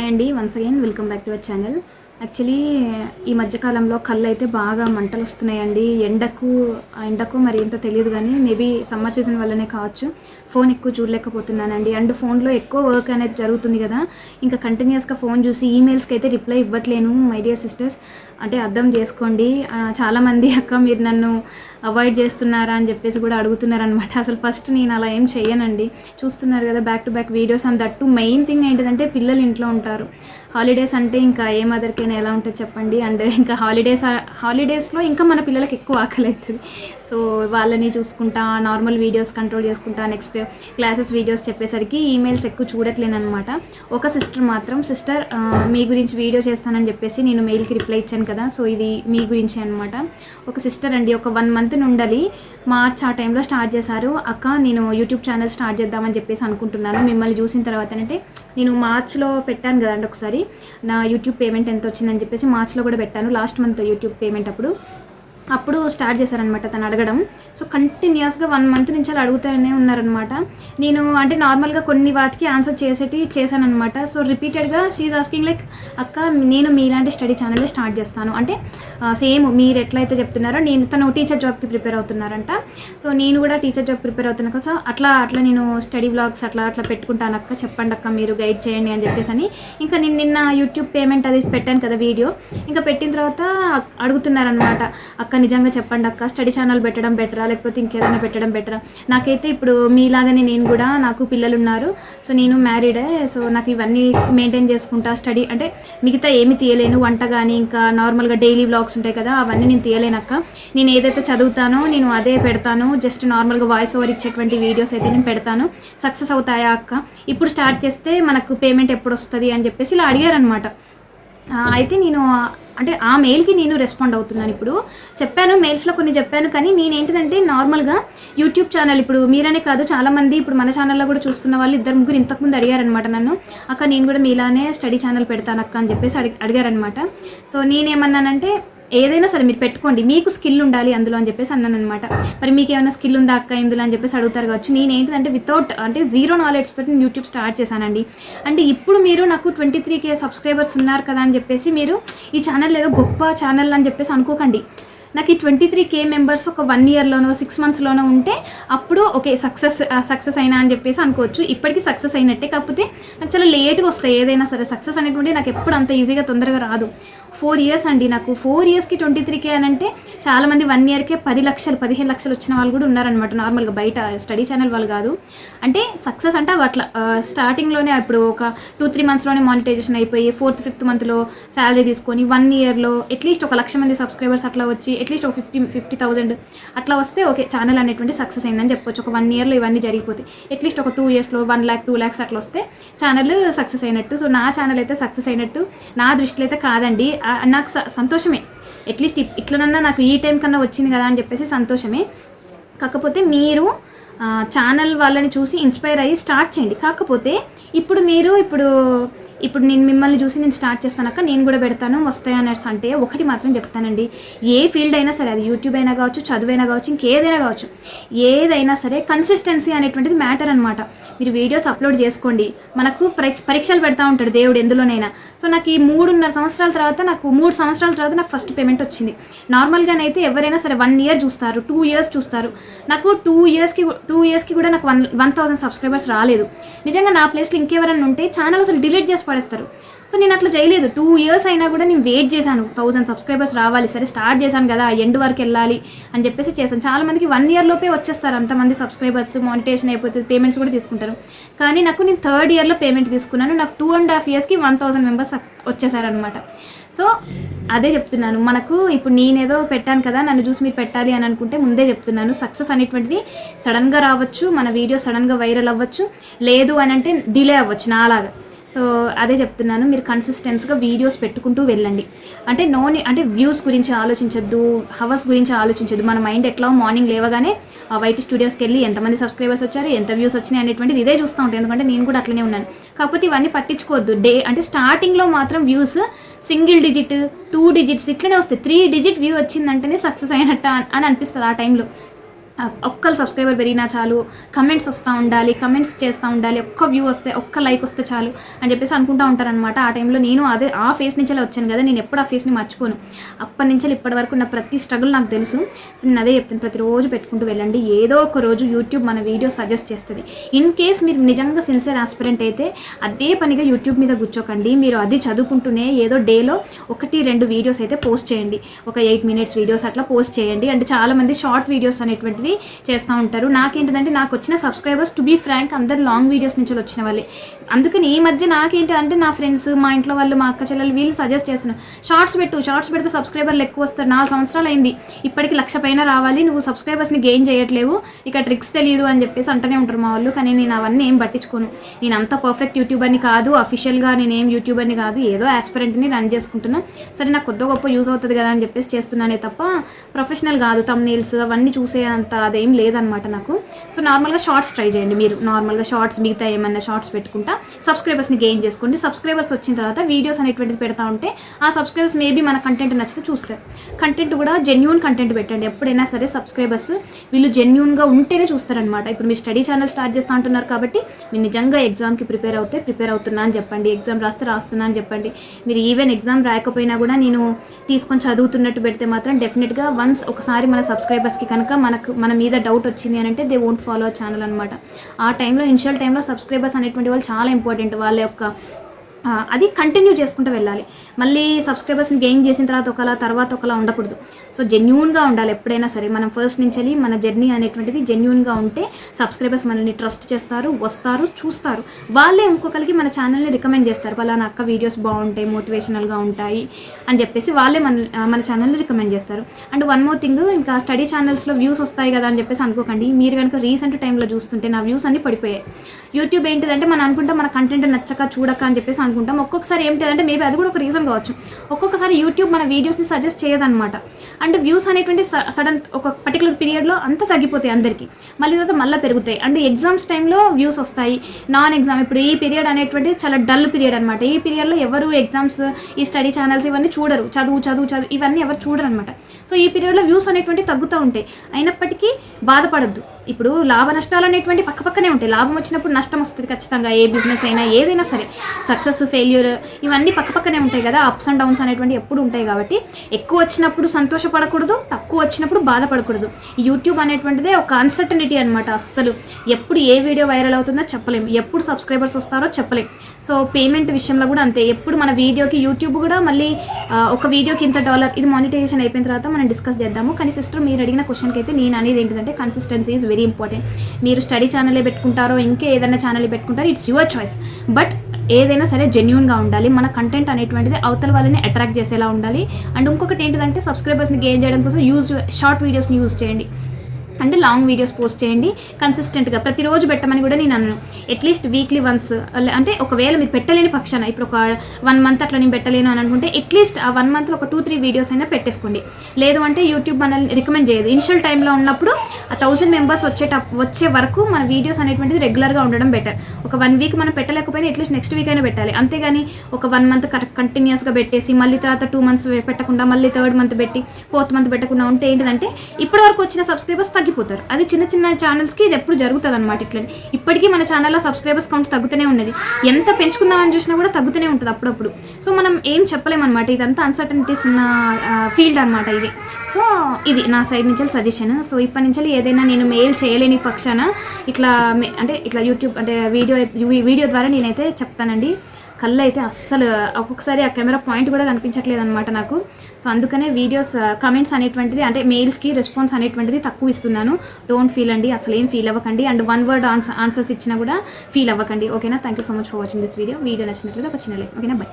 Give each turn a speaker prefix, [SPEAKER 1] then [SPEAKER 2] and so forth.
[SPEAKER 1] Hi అండి. Once again welcome back to our channel actually ఈ మధ్యకాలంలో కళ్ళు అయితే బాగా మంటలు వస్తున్నాయండి. ఎండకు ఎండకు మరి ఏంటో తెలియదు కానీ మేబీ సమ్మర్ సీజన్ వల్లనే కావచ్చు. ఫోన్ ఎక్కువ చూడలేకపోతున్నానండి. అండ్ ఫోన్లో ఎక్కువ వర్క్ అనేది జరుగుతుంది కదా. ఇంకా కంటిన్యూస్గా ఫోన్ చూసి ఈమెయిల్స్కి అయితే రిప్లై ఇవ్వట్లేను మై డియర్ సిస్టర్స్ అంటే అర్థం చేసుకోండి. చాలామంది అక్క మీరు నన్ను అవాయిడ్ చేస్తున్నారా అని చెప్పేసి కూడా అడుగుతున్నారనమాట అసలు ఫస్ట్ నేను అలా ఏం చేయనండి చూస్తున్నారు కదా back to back videos and that main thing ఏంటిదంటే పిల్లలు ఇంట్లో ఉంటారు. హాలిడేస్ అంటే ఇంకా ఏ మదర్కైనా ఎలా ఉంటుంది చెప్పండి? అండ్ ఇంకా హాలిడేస్ హాలిడేస్లో ఇంకా మన పిల్లలకి ఎక్కువ ఆకలి అవుతుంది. సో వాళ్ళని చూసుకుంటా నార్మల్ వీడియోస్ కంట్రోల్ చేసుకుంటా నెక్స్ట్ క్లాసెస్ వీడియోస్ చెప్పేసరికి ఈమెయిల్స్ ఎక్కువ చూడట్లేను అనమాట ఒక సిస్టర్ మాత్రం సిస్టర్ మీ గురించి వీడియో చేస్తానని చెప్పేసి నేను మెయిల్కి రిప్లై ఇచ్చాను కదా సో ఇది మీ గురించి అనమాట ఒక సిస్టర్ అండి ఒక వన్ మంత్ నుండలి మార్చ్ ఆ టైంలో స్టార్ట్ చేశారు. అక్క నేను యూట్యూబ్ ఛానల్ స్టార్ట్ చేద్దామని చెప్పేసి అనుకుంటున్నాను. మిమ్మల్ని చూసిన తర్వాత అంటే నేను మార్చ్లో పెట్టాను కదండి ఒకసారి. నా యూట్యూబ్ పేమెంట్ ఎంత వచ్చిందని చెప్పేసి మార్చ్లో కూడా పెట్టాను. లాస్ట్ మంత్ యూట్యూబ్ పేమెంట్ అప్పుడు. అప్పుడు స్టార్ట్ చేశారనమాట తను అడగడం. సో కంటిన్యూస్గా వన్ మంత్ నుంచి అలా అడుగుతూనే ఉన్నారనమాట నేను అంటే నార్మల్గా కొన్ని వాటికి ఆన్సర్ చేసేటి చేశానమాట సో రిపీటెడ్గా షీఈ్ ఆస్కింగ్ లైక్ అక్క నేను మీలాంటి స్టడీ ఛానల్ స్టార్ట్ చేస్తాను. అంటే సేమ్ మీరు ఎట్లయితే చెప్తున్నారో నేను తను టీచర్ జాబ్కి ప్రిపేర్ అవుతున్నారంట. సో నేను కూడా టీచర్ జాబ్ ప్రిపేర్ అవుతున్నా సో అట్లా అట్లా నేను స్టడీ బ్లాగ్స్ అట్లా అట్లా పెట్టుకుంటాను అక్క చెప్పండి అక్క మీరు గైడ్ చేయండి అని చెప్పేసి అని ఇంకా నేను నిన్న యూట్యూబ్ పేమెంట్ అది పెట్టాను కదా వీడియో. ఇంకా పెట్టిన తర్వాత అడుగుతున్నారనమాట అక్క నిజంగా చెప్పండి అక్క. స్టడీ ఛానల్ పెట్టడం బెటరా? లేకపోతే ఇంకేదైనా పెట్టడం బెటరా? నాకైతే ఇప్పుడు మీలాగానే నేను కూడా నాకు పిల్లలు ఉన్నారు సో నేను మ్యారీడే. సో నాకు ఇవన్నీ మెయింటైన్ చేసుకుంటా. స్టడీ అంటే మిగతా ఏమి తీయలేను. వంట కానీ ఇంకా నార్మల్గా డైలీ వ్లాగ్స్ ఉంటాయి కదా అవన్నీ నేను తీయలేనక్క నేను ఏదైతే చదువుతానో నేను అదే పెడతాను. జస్ట్ నార్మల్గా వాయిస్ ఓవర్ ఇచ్చేటువంటి వీడియోస్ అయితే నేను పెడతాను. సక్సెస్ అవుతాయా అక్క? ఇప్పుడు స్టార్ట్ చేస్తే మనకు పేమెంట్ ఎప్పుడు వస్తుంది అని చెప్పేసి ఇలా అడిగారనమాట అయితే నేను అంటే ఆ మెయిల్కి నేను రెస్పాండ్ అవుతున్నాను ఇప్పుడు. చెప్పాను మెయిల్స్లో కొన్ని చెప్పాను కానీ నేను ఏంటిదంటే నార్మల్గా యూట్యూబ్ ఛానల్ ఇప్పుడు మీరనే కాదు చాలామంది ఇప్పుడు మన ఛానల్లో కూడా చూస్తున్న వాళ్ళు ఇద్దరు ముగ్గురు ఇంతకుముందు అడిగారనమాట నన్ను. అక్క నేను కూడా మీలానే స్టడీ ఛానల్ పెడతాను అక్క అని చెప్పేసి అడిగి అడిగారనమాట సో నేనేమన్నానంటే ఏదైనా సరే మీరు పెట్టుకోండి. మీకు స్కిల్ ఉండాలి అందులో అని చెప్పేసి అన్నాను అనమాట మరి మీకు ఏమైనా స్కిల్ ఉందా అక్క ఇందులో అని చెప్పేసి అడుగుతారు కావచ్చు. నేను ఏంటంటే వితౌట్ అంటే జీరో నాలెడ్జ్ తోటి నేను యూట్యూబ్ స్టార్ట్ చేశానండి. అంటే ఇప్పుడు మీరు నాకు ట్వంటీ త్రీ కే సబ్స్క్రైబర్స్ ఉన్నారు కదా అని చెప్పేసి మీరు ఈ ఛానల్ ఏదో గొప్ప ఛానల్ అని చెప్పేసి అనుకోకండి. నాకు ఈ ట్వంటీ త్రీ కే మెంబర్స్ ఒక వన్ ఇయర్లోనో సిక్స్ మంత్స్లోనో ఉంటే అప్పుడు ఓకే సక్సెస్ సక్సెస్ అయినా అని చెప్పేసి అనుకోవచ్చు. ఇప్పటికీ సక్సెస్ అయినట్టే. కాకపోతే నాకు చాలా లేట్గా వస్తాయి. ఏదైనా సరే సక్సెస్ అనేటువంటి నాకు ఎప్పుడు అంత ఈజీగా తొందరగా రాదు. ఫోర్ ఇయర్స్ అండి నాకు. ఫోర్ ఇయర్స్కి ట్వంటీ త్రీ కే అని అంటే చాలామంది వన్ ఇయర్కే పది లక్షలు పదిహేను లక్షలు వచ్చిన వాళ్ళు కూడా ఉన్నారనమాట నార్మల్గా బయట స్టడీ ఛానల్ వాళ్ళు కాదు. అంటే సక్సెస్ అంటే అవి అట్లా స్టార్టింగ్లోనే ఇప్పుడు ఒక టూ త్రీ మంత్స్లోనే మానిటైజేషన్ అయిపోయి ఫోర్త్ ఫిఫ్త్ మంత్లో శాలరీ తీసుకొని వన్ ఇయర్లో అట్లీస్ట్ ఒక లక్ష మంది సబ్స్క్రైబర్స్ అట్లా వచ్చి అట్లీస్ట్ ఒక ఫిఫ్టీ ఫిఫ్టీ థౌసండ్ అట్లా వస్తే ఓకే ఛానల్ అనేటువంటి సక్సెస్ అయిందని చెప్పొచ్చు. ఒక వన్ ఇయర్లో ఇవన్నీ జరిగిపోతాయి అట్లీస్ట్ ఒక టూ ఇయర్స్లో వన్ ల్యాక్ టూ ల్యాక్స్ అట్లా వస్తే ఛానల్ సక్సెస్ అయినట్టు. సో నా ఛానల్ అయితే సక్సెస్ అయినట్టు. నా దృష్టిలో అయితే కాదండి. ఆ, నాకు స- సంతోషమే. అట్లీస్ట్ ఇట్లనన్నా నాకు ఈ టైం కన్నా వచ్చింది కదా అని చెప్పేసి సంతోషమే. కాకపోతే మీరు ఛానల్ వాళ్ళని చూసి ఇన్స్పైర్ అయ్యి స్టార్ట్ చేయండి. కాకపోతే ఇప్పుడు మీరు ఇప్పుడు ఇప్పుడు నేను మిమ్మల్ని చూసి నేను స్టార్ట్ చేస్తానక్క నేను కూడా పెడతాను వస్తాయి అనేసి అంటే ఒకటి మాత్రం చెప్తానండి. ఏ ఫీల్డ్ అయినా సరే అది యూట్యూబ్ అయినా కావచ్చు చదువైనా కావచ్చు ఇంకేదైనా కావచ్చు ఏదైనా సరే కన్సిస్టెన్సీ అనేటువంటిది మ్యాటర్ అనమాట మీరు వీడియోస్ అప్లోడ్ చేసుకోండి. మనకు పరీక్షలు పెడతా ఉంటాడు దేవుడు ఎందులోనైనా. సో నాకు ఈ మూడున్నర సంవత్సరాల తర్వాత నాకు మూడు సంవత్సరాల తర్వాత నాకు ఫస్ట్ పేమెంట్ వచ్చింది. నార్మల్గానైతే ఎవరైనా సరే వన్ ఇయర్ చూస్తారు టూ ఇయర్స్ చూస్తారు. నాకు టూ ఇయర్స్కి టూ ఇయర్స్కి కూడా నాకు వన్ వన్ థౌసండ్ సబ్స్క్రైబర్స్ రాలేదు. నిజంగా నా ప్లేస్లో ఇంకెవరైనా ఉంటే ఛానల్ అసలు డిలీట్ చేసి పడేస్తారు సో నేను అట్లా చేయలేదు. టూ ఇయర్స్ అయినా కూడా నేను వెయిట్ చేశాను. థౌసండ్ సబ్స్క్రైబర్స్ రావాలి. సరే స్టార్ట్ చేశాను కదా. ఎండ్ వరకు వెళ్ళాలి అని చెప్పేసి చేశాను. చాలామందికి వన్ ఇయర్ లోపే వచ్చేస్తారు. అంతమంది సబ్స్క్రైబర్స్ మానిటేషన్ అయిపోతుంది పేమెంట్స్ కూడా తీసుకుంటారు. కానీ నాకు నేను థర్డ్ ఇయర్లో పేమెంట్ తీసుకున్నాను. నాకు టూ అండ్ హాఫ్ ఇయర్స్కి వన్ థౌసండ్ మెంబర్స్ వచ్చేసారనమాట సో అదే చెప్తున్నాను. మనకు ఇప్పుడు నేనేదో పెట్టాను కదా. నన్ను చూసి మీరు పెట్టాలి అని అనుకుంటే ముందే చెప్తున్నాను. సక్సెస్ అనేటువంటిది సడన్గా రావచ్చు. మన వీడియో సడన్గా వైరల్ అవ్వచ్చు. లేదు అని అంటే డిలే అవ్వచ్చు నాలాగా. సో అదే చెప్తున్నాను మీరు కన్సిస్టెన్స్గా వీడియోస్ పెట్టుకుంటూ వెళ్ళండి. అంటే నోని అంటే వ్యూస్ గురించి ఆలోచించొద్దు హవర్స్ గురించి ఆలోచించొద్దు. మన మైండ్ ఎట్లా మార్నింగ్ లేవగానే ఆ వైట్ స్టూడియోస్కి వెళ్ళి ఎంతమంది సబ్స్క్రైబర్స్ వచ్చారు ఎంత వ్యూస్ వచ్చినాయి అనేటువంటిది ఇదే చూస్తూ ఉంటాయి ఎందుకంటే నేను కూడా అట్లనే ఉన్నాను. కాకపోతే ఇవన్నీ పట్టించుకోవద్దు. డే అంటే స్టార్టింగ్లో మాత్రం views single digit two digits ఇట్లనే వస్తాయి. త్రీ డిజిట్ వ్యూ వచ్చిందంటేనే సక్సెస్ అయినట్ట అని అనిపిస్తుంది ఆ టైంలో ఆ, ఒక్కరు సబ్స్క్రైబర్ పెరిగినా చాలు కమెంట్స్ వస్తూ ఉండాలి కమెంట్స్ చేస్తూ ఉండాలి ఒక్క వ్యూ వస్తే ఒక్క లైక్ వస్తే చాలు అని చెప్పేసి అనుకుంటూ ఉంటారనమాట ఆ టైంలో నేను అదే ఆ ఫేస్ నుంచే వచ్చాను కదా నేను ఎప్పుడు ఆ ఫేస్ని మర్చిపోను. అప్పటి నుంచి ఇప్పటి వరకు నా ప్రతి స్ట్రగుల్ నాకు తెలుసు. సో నేను అదే చెప్తాను ప్రతిరోజు పెట్టుకుంటూ వెళ్ళండి. ఏదో ఒక రోజు యూట్యూబ్ మన వీడియో సజెస్ట్ చేస్తుంది. ఇన్ కేస్ మీరు నిజంగా సిన్సియర్ ఆస్పిరెంట్ అయితే అదే పనిగా యూట్యూబ్ మీద కూర్చోకండి. మీరు అది చదువుకుంటూనే ఏదో డేలో ఒకటి రెండు వీడియోస్ అయితే పోస్ట్ చేయండి. ఒక ఎయిట్ మినిట్స్ వీడియోస్ అట్లా పోస్ట్ చేయండి. అంటే చాలామంది షార్ట్ వీడియోస్ అనేటువంటిది చేస్తూ ఉంటారు. నాకేంటిదంటే నాకు వచ్చిన సబ్స్క్రైబర్స్ టు బీ ఫ్రాంక్ అందరు లాంగ్ వీడియోస్ నుంచి వచ్చిన వాళ్ళే. అందుకని ఈ మధ్య నాకేంటి అంటే నా ఫ్రెండ్స్ మా ఇంట్లో వాళ్ళు మా అక్క చెల్లెలు వీళ్ళు సజెస్ట్ చేస్తున్నారు. షార్ట్స్ పెట్టు షార్ట్స్ పెడితే సబ్స్క్రైబర్లు ఎక్కువ వస్తారు. నాలుగు సంవత్సరాలు అయింది. ఇప్పటికి లక్ష పైన రావాలి. నువ్వు సబ్స్క్రైబర్స్ని గెయిన్ చేయట్లేవు. ఇక ట్రిక్స్ తెలియదు అని చెప్పేసి అంటనే ఉంటారు మా వాళ్ళు. కానీ నేను అవన్నీ ఏం పట్టించుకోను. నేను అంత పర్ఫెక్ట్ యూట్యూబర్ని కాదు. అఫీషియల్గా నేను ఏం యూట్యూబర్ని కాదు. ఏదో ఆస్పిరెంట్ని రన్ చేసుకుంటున్నా. సరే నాకు కొద్ది గొప్ప యూజ్ అవుతుంది కదా అని చెప్పేసి చేస్తున్నానే తప్ప ప్రొఫెషనల్ కాదు. తమ్నేల్స్ అవన్నీ చూసే అంత అదేం లేదనమాట నాకు. సో నార్మల్గా షార్ట్స్ ట్రై చేయండి మీరు. నార్మల్గా షార్ట్స్ మిగతా ఏమన్నా షార్ట్స్ పెట్టుకుంటా. సబ్స్క్రైబర్స్ని గెయిన్ చేసుకోండి. సబ్స్క్రైబర్స్ వచ్చిన తర్వాత వీడియోస్ అనేటువంటిది పెడతా ఉంటే ఆ సబ్స్క్రైబర్స్ మేబీ మన కంటెంట్ నచ్చితే చూస్తారు కంటెంట్ కూడా జెన్యున్ కంటెంట్ పెట్టండి. ఎప్పుడైనా సరే సబ్స్క్రైబర్స్ వీళ్ళు జెన్యున్గా ఉంటేనే చూస్తారనమాట ఇప్పుడు మీ స్టడీ ఛానల్ స్టార్ట్ చేస్తూ అంటున్నారు కాబట్టి మీరు నిజంగా ఎగ్జామ్కి ప్రిపేర్ అవుతే ప్రిపేర్ అవుతున్నా అని చెప్పండి. ఎగ్జామ్ రాస్తే రాస్తున్నా అని చెప్పండి. మీరు ఈవెన్ ఎగ్జామ్ రాకపోయినా కూడా నేను తీసుకొని చదువుతున్నట్టు పెడితే మాత్రం డెఫినెట్గా వన్స్ ఒకసారి మన సబ్స్క్రైబర్స్కి కనుక మనకు మన మీద డౌట్ వచ్చింది అని అంటే దే ఓంట్ ఫాలో ఛానల్ అనమాట ఆ టైంలో ఇనిషియల్ టైంలో సబ్స్క్రైబర్స్ అనేటువంటి వాళ్ళు చాలా ఇంపార్టెంట్ వాళ్ళ యొక్క అది కంటిన్యూ చేసుకుంటూ వెళ్ళాలి. మళ్ళీ సబ్స్క్రైబర్స్ని గెయిన్ చేసిన తర్వాత ఒకలా తర్వాత ఒకలా ఉండకూడదు. సో జెన్యున్గా ఉండాలి ఎప్పుడైనా సరే. మనం ఫస్ట్ నుంచి వెళ్ళి మన జర్నీ అనేటువంటిది జెన్యున్గా ఉంటే సబ్స్క్రైబర్స్ మనల్ని ట్రస్ట్ చేస్తారు వస్తారు చూస్తారు. వాళ్ళే ఇంకొకరికి మన ఛానల్ని రికమెండ్ చేస్తారు. పలానా అక్క వీడియోస్ బాగుంటాయి మోటివేషనల్గా ఉంటాయి అని చెప్పేసి వాళ్ళే మన మన ఛానల్ని రికమెండ్ చేస్తారు. అండ్ వన్ మోర్ థింగ్ ఇంకా స్టడీ ఛానల్స్లో వ్యూస్ వస్తాయి కదా అని చెప్పేసి అనుకోకండి. మీరు కనుక రీసెంట్ టైంలో చూస్తుంటే నా వ్యూస్ అన్ని పడిపోయాయి. యూట్యూబ్ ఏంటిదంటే మనం అనుకుంటే మన కంటెంట్ నచ్చక చూడక అని చెప్పేసి అనుకుంటాం. ఒక్కొక్కసారి ఏంటిదంటే మేబీ అది కూడా ఒక రీజన్ కావచ్చు. ఒక్కొక్కసారి యూట్యూబ్ మన వీడియోస్ని సజెస్ట్ చేయదన్నమాట. అండ్ వ్యూస్ అనేటువంటి సడన్ ఒక పర్టికులర్ పీరియడ్లో అంతా తగ్గిపోతాయి అందరికీ. మళ్ళీ తర్వాత మళ్ళీ పెరుగుతాయి. అండ్ ఎగ్జామ్స్ టైంలో వ్యూస్ వస్తాయి. నాన్ ఎగ్జామ్ ఇప్పుడు ఈ పీరియడ్ అనేటువంటి చాలా డల్ పీరియడ్ అనమాట ఈ పీరియడ్లో ఎవరు ఎగ్జామ్స్ ఈ స్టడీ ఛానల్స్ ఇవన్నీ చూడరు. చదువు చదువు చదువు ఇవన్నీ ఎవరు చూడరు అనమాట సో ఈ పీరియడ్లో వ్యూస్ అనేటువంటి తగ్గుతూ ఉంటాయి. అయినప్పటికీ బాధపడద్దు. ఇప్పుడు లాభ నష్టాలు అనేటువంటి పక్క పక్కనే ఉంటాయి. లాభం వచ్చినప్పుడు నష్టం వస్తుంది ఖచ్చితంగా. ఏ బిజినెస్ అయినా ఏదైనా సరే. సక్సెస్ ఫెయిల్యూర్ ఇవన్నీ పక్క పక్కనే ఉంటాయి కదా. అప్స్ అండ్ డౌన్స్ అనేటువంటి ఎప్పుడు ఉంటాయి కాబట్టి ఎక్కువ వచ్చినప్పుడు సంతోషపడకూడదు తక్కువ వచ్చినప్పుడు బాధపడకూడదు. ఈ యూట్యూబ్ అనేటువంటిదే ఒక అన్సర్టనిటీ అనమాట అస్సలు ఎప్పుడు ఏ వీడియో వైరల్ అవుతుందో చెప్పలేం. ఎప్పుడు సబ్స్క్రైబర్స్ వస్తారో చెప్పలేం. సో పేమెంట్ విషయంలో కూడా అంతే. ఎప్పుడు మన వీడియోకి యూట్యూబ్ కూడా మళ్ళీ ఒక వీడియోకి ఇంత డాలర్ ఇది మానిటైజేషన్ అయిపోయిన తర్వాత మనం డిస్కస్ చేద్దాము. కానీ సిస్టర్ మీరు అడిగిన క్వశ్చన్కి అయితే నేను అనేది ఏంటంటే కన్సిస్టెన్సీ ఈజ్ వెరీ ఇంపార్టెంట్. మీరు స్టడీ ఛానలే పెట్టుకుంటారో ఇంకే ఏదైనా ఛానల్ పెట్టుకుంటారో ఇట్స్ యువర్ చాయిస్ బట్ ఏదైనా సరే జెన్యున్గా ఉండాలి. మన కంటెంట్ అనేటువంటిది అవతల వాళ్ళని అట్రాక్ట్ చేసేలా ఉండాలి. అండ్ ఇంకొకటి ఏంటంటే సబ్స్క్రైబర్స్ని గెయిన్ చేయడం కోసం యూజ్ షార్ట్ వీడియోస్ని యూజ్ చేయండి. అంటే లాంగ్ వీడియోస్ పోస్ట్ చేయండి. కన్సిస్టెంట్గా ప్రతిరోజు పెట్టమని కూడా నేను అన్నాను అట్లీస్ట్ వీక్లీ వన్స్ అంటే ఒకవేళ మీరు పెట్టలేని పక్షాన ఇప్పుడు ఒక వన్ మంత్ అట్లా నేను పెట్టలేను అని అనుకుంటే అట్లీస్ట్ ఆ వన్ మంత్లో ఒక టూ త్రీ వీడియోస్ అయినా పెట్టేసుకోండి. లేదు అంటే యూట్యూబ్ మనల్ని రికమెండ్ చేయదు. ఇనిషియల్ టైంలో ఉన్నప్పుడు ఆ థౌసండ్ మెంబర్స్ వచ్చేట వచ్చే వరకు మన వీడియోస్ అనేటువంటిది రెగ్యులర్గా ఉండడం బెటర్ ఒక వన్ వీక్ మనం పెట్టలేకపోయినా అట్లీస్ట్ నెక్స్ట్ వీక్ అయినా పెట్టాలి. అంతేగాని ఒక వన్ మంత్ కంటిన్యూస్గా పెట్టేసి మళ్ళీ తర్వాత టూ మంత్స్ పెట్టకుండా మళ్ళీ థర్డ్ మంత్ పెట్టి ఫోర్త్ మంత్ పెట్టకుండా ఉంటే ఏంటంటే ఇప్పటివరకు వచ్చిన సబ్స్క్రైబర్స్ తగ్గిపోతారు అది చిన్న చిన్న ఛానల్స్కి ఇది ఎప్పుడు జరుగుతుంది అనమాట ఇట్లా ఇప్పటికీ మన ఛానల్లో సబ్స్క్రైబర్స్ కౌంట్ తగ్గుతూనే ఉన్నది. ఎంత పెంచుకుందామని చూసినా కూడా తగ్గుతూనే ఉంటుంది అప్పుడప్పుడు. సో మనం ఏం చెప్పలేమన్నమాట. ఇదంతా అన్సర్టనిటీస్ ఉన్న ఫీల్డ్ అనమాట ఇది. సో ఇది నా సైడ్ నుంచి సజెషన్ సో ఇప్పటి నుంచి ఏదైనా నేను మెయిల్ చేయలేని పక్షాన ఇట్లా మే- అంటే ఇట్లా యూట్యూబ్ అంటే వీడియో వీడియో ద్వారా నేనైతే చెప్తానండి. కళ్ళు అయితే అస్సలు ఒక్కొక్కసారి ఆ కెమెరా పాయింట్ కూడా కనిపించట్లేదు అనమాట నాకు. సో అందుకనే వీడియోస్ కమెంట్స్ అనేటువంటిది అంటే మెయిల్స్కి రెస్పాన్స్ అనేటువంటిది తక్కువ ఇస్తున్నాను. డోంట్ ఫీల్ అండి అసలు ఏం ఫీల్ అవ్వకండి. And one word answer answers ఇచ్చినా కూడా ఫీల్ అవ్వకండి. ఓకేనా thank you so much for watching this video video నచ్చినట్లయితే ఒక చిన్న లైక్ ఓకేనా బై